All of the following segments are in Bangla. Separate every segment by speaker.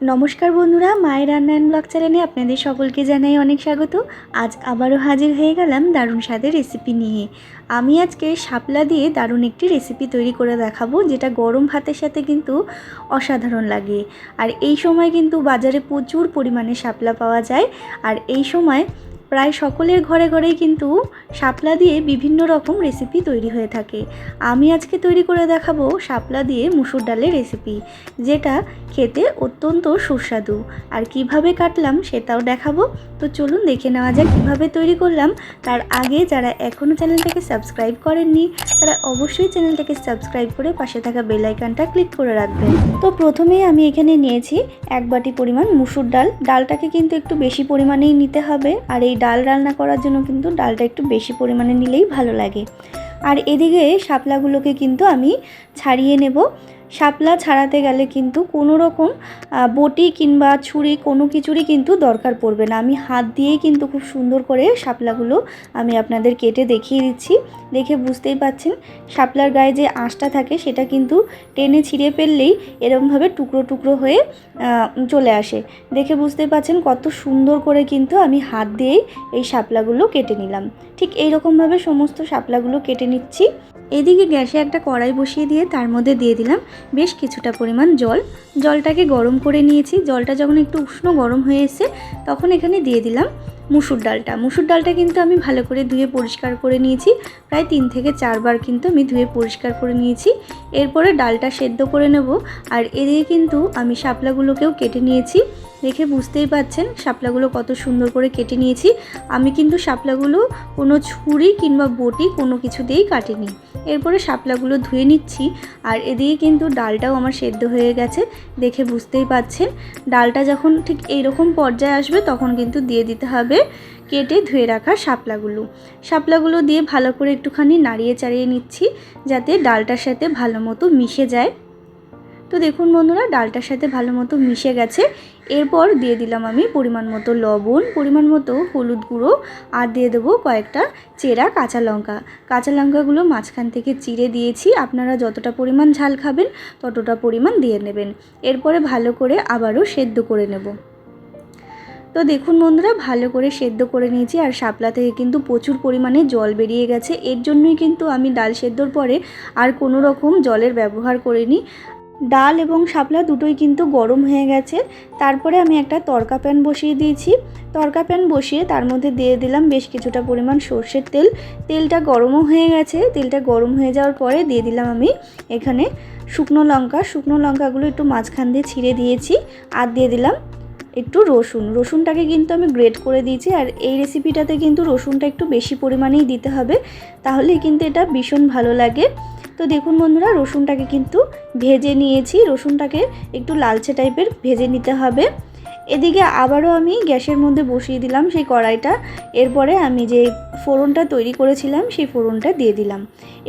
Speaker 1: নমস্কার বন্ধুরা, মায়ের রান্না অ্যান্ড ব্লগ চ্যানেলে আপনাদের সকলকে জানাই অনেক স্বাগত। আজ আবারও হাজির হয়ে গেলাম দারুণ স্বাদের রেসিপি নিয়ে। আমি আজকে শাপলা দিয়ে দারুণ একটি রেসিপি তৈরি করে দেখাবো, যেটা গরম ভাতের সাথে কিন্তু অসাধারণ লাগে। আর এই সময় কিন্তু বাজারে প্রচুর পরিমাণে শাপলা পাওয়া যায়। আর এই সময় প্রায় সকলের ঘরে ঘরেই কিন্তু শাপলা দিয়ে বিভিন্ন রকম রেসিপি তৈরি হয়ে থাকে। আমি আজকে তৈরি করে দেখাবো শাপলা দিয়ে মুসুর ডালের রেসিপি যেটা খেতে অত্যন্ত সুস্বাদু। আর কীভাবে কাটলাম সেটাও দেখাবো। তো চলুন দেখে নেওয়া যাক কীভাবে তৈরি করলাম। তার আগে যারা এখনও চ্যানেলটাকে সাবস্ক্রাইব করেননি, তারা অবশ্যই চ্যানেলটাকে সাবস্ক্রাইব করে পাশে থাকা বেল আইকনটা ক্লিক করে রাখবেন। তো প্রথমেই আমি এখানে নিয়েছি এক বাটি পরিমাণ মুসুর ডাল। ডালটাকে কিন্তু একটু বেশি পরিমাণেই নিতে হবে। আর এই ডাল রান্না করার জন্য কিন্তু ডালটা একটু বেশি পরিমাণে নিলেই ভালো লাগে। আর এদিকে শাপলাগুলোকে কিন্তু আমি ছাড়িয়ে নেব। শাপলা ছাড়াতে গেলে কিন্তু কোনো রকম বটি কিংবা ছুরি কোনো কিছুরই কিন্তু দরকার পড়বে না। আমি হাত দিয়েই কিন্তু খুব সুন্দর করে শাপলাগুলো আমি আপনাদের কেটে দেখিয়ে দিচ্ছি। দেখে বুঝতেই পাচ্ছেন, শাপলার গায়ে যে আঁশটা থাকে সেটা কিন্তু টেনে ছিঁড়ে ফেললেই এরকমভাবে টুকরো টুকরো হয়ে চলে আসে। দেখে বুঝতে পাচ্ছেন কত সুন্দর করে কিন্তু আমি হাত দিয়েই এই শাপলাগুলো কেটে নিলাম। ঠিক এই রকমভাবে সমস্ত শাপলাগুলো কেটে নিচ্ছি। এদিকে গ্যাসে একটা কড়াই বসিয়ে দিয়ে তার মধ্যে দিয়ে দিলাম বেশ কিছুটা পরিমাণ জল। জলটাকে গরম করে নিয়েছি। জলটা যখন একটু উষ্ণ গরম হয়ে এসে তখন এখানে দিয়ে দিলাম মুসুর ডালটা। মুসুর ডালটা কিন্তু আমি ভালো করে ধুয়ে পরিষ্কার করে নিয়েছি। প্রায় তিন থেকে চারবার কিন্তু আমি ধুয়ে পরিষ্কার করে নিয়েছি। এরপরে ডালটা সেদ্ধ করে নেব। আর এদিকে কিন্তু আমি শাপলাগুলোকেও কেটে নিয়েছি। দেখে বুঝতেই পাচ্ছেন শাপলাগুলো কত সুন্দর করে কেটে নিয়েছি। আমি কিন্তু শাপলাগুলো কোনো ছুরি কিংবা বটি কোনো কিছু দিয়েই কাটিনি। এরপরে শাপলাগুলো ধুয়ে নিচ্ছি। আর এদিকে কিন্তু ডালটাও আমার সেদ্ধ হয়ে গেছে। দেখে বুঝতেই পাচ্ছেন। ডালটা যখন ঠিক এইরকম পর্যায়ে আসবে তখন কিন্তু দিয়ে দিতে হবে। কেটে ধুয়ে রাখা শাপলাগুলো। শাপলাগুলো দিয়ে ভালো করে একটুখানি নাড়িয়ে চাড়িয়ে নিচ্ছি, যাতে ডালটার সাথে ভালো মতো মিশে যায়। তো দেখুন বন্ধুরা, ডালটার সাথে ভালো মতো মিশে গেছে। এরপর দিয়ে দিলাম আমি পরিমাণ মতো লবণ, পরিমাণ মতো হলুদ গুঁড়ো, আর দিয়ে দেবো কয়েকটা চেরা কাঁচা লঙ্কা। কাঁচা লঙ্কাগুলো মাঝখান থেকে চিড়ে দিয়েছি, আপনারা যতটা পরিমাণ ঝাল খাবেন ততটা পরিমাণ দিয়ে নেবেন। এরপরে ভালো করে আবারও সেদ্ধ করে নেব। তো দেখুন বন্ধুরা, ভালো করে সেদ্ধ করে নিয়েছি আর শাপলা থেকে কিন্তু প্রচুর পরিমাণে জল বেরিয়ে গেছে। এর জন্যই কিন্তু আমি ডাল সেদ্ধর পরে আর কোনো রকম জলের ব্যবহার করিনি। ডাল এবং শাপলা দুটোই কিন্তু গরম হয়ে গেছে। তারপরে আমি একটা তরকা প্যান বসিয়ে দিয়েছি। তরকা প্যান বসিয়ে তার মধ্যে দিয়ে দিলাম বেশ কিছুটা পরিমাণ সর্ষের তেল। তেলটা গরমও হয়ে গেছে। তেলটা গরম হয়ে যাওয়ার পরে দিয়ে দিলাম আমি এখানে শুকনো লঙ্কা। শুকনো লঙ্কাগুলো একটু মাঝখান দিয়ে ছিঁড়ে দিয়েছি। আর দিয়ে দিলাম একটু রসুন। রসুনটাকে কিন্তু আমি গ্রেট করে দিয়েছি আর এই রেসিপিটাতে কিন্তু রসুনটা একটু বেশি পরিমাণেই দিতে হবে। তাহলে কিন্তু এটা ভীষণ ভালো লাগে। তো দেখুন বন্ধুরা, রসুনটাকে কিন্তু ভেজে নিয়েছি। রসুনটাকে একটু লালচে টাইপের ভেজে নিতে হবে। এদিকে আবারও আমি গ্যাসের মধ্যে বসিয়ে দিলাম সেই কড়াইটা। এরপরে আমি যে ফোড়নটা তৈরি করেছিলাম, সেই ফোড়নটা দিয়ে দিলাম।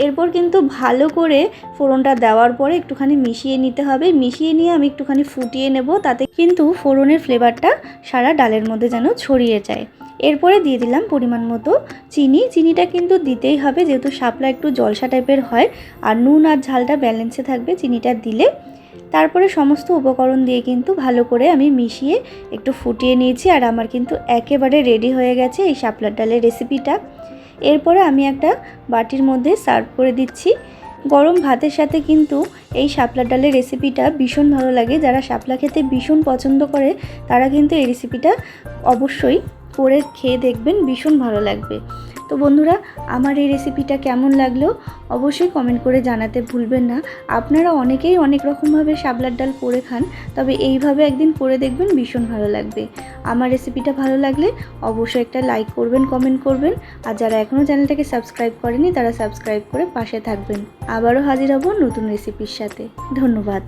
Speaker 1: এরপর কিন্তু ভালো করে ফোড়নটা দেওয়ার পরে একটুখানি মিশিয়ে নিতে হবে। মিশিয়ে নিয়ে আমি একটুখানি ফুটিয়ে নেব, তাতে কিন্তু ফোড়নের ফ্লেভারটা সারা ডালের মধ্যে যেন ছড়িয়ে যায়। এরপরে দিয়ে দিলাম পরিমাণ মতো চিনি। চিনিটা কিন্তু দিতেই হবে, যেহেতু শাপলা একটু জলসা টাইপের হয়, আর নুন আর ঝালটা ব্যালেন্সে থাকবে, চিনিটা দিলে তারপরে সমস্ত উপকরণ দিয়ে কিন্তু ভালো করে আমি মিশিয়ে একটু ফুটিয়ে নিয়েছি আর আমার কিন্তু একেবারে রেডি হয়ে গেছে এই শাপলার ডালের রেসিপিটা এরপরে আমি একটা বাটির মধ্যে সার্ভ করে দিচ্ছি। গরম ভাতের সাথে কিন্তু এই শাপলা ডালের রেসিপিটা ভীষণ ভালো লাগে। যারা শাপলা খেতে ভীষণ পছন্দ করে, তারা কিন্তু এই রেসিপিটা অবশ্যই করে খেয়ে দেখবেন, ভীষণ ভালো লাগবে। তো বন্ধুরা, আমার এই রেসিপিটা কেমন লাগল অবশ্যই কমেন্ট করে জানাতে ভুলবেন না। আপনারা অনেকেই অনেক রকমভাবে শাবলার ডাল করে খান, তবে এইভাবে একদিন করে দেখবেন ভীষণ ভালো লাগবে। আমার রেসিপিটা ভালো লাগলে অবশ্যই একটা লাইক করবেন কমেন্ট করবেন, আর যারা এখনও চ্যানেলটাকে সাবস্ক্রাইব করেনি তারা সাবস্ক্রাইব করে পাশে থাকবেন। আবারও হাজির হব নতুন রেসিপির সাথে। ধন্যবাদ।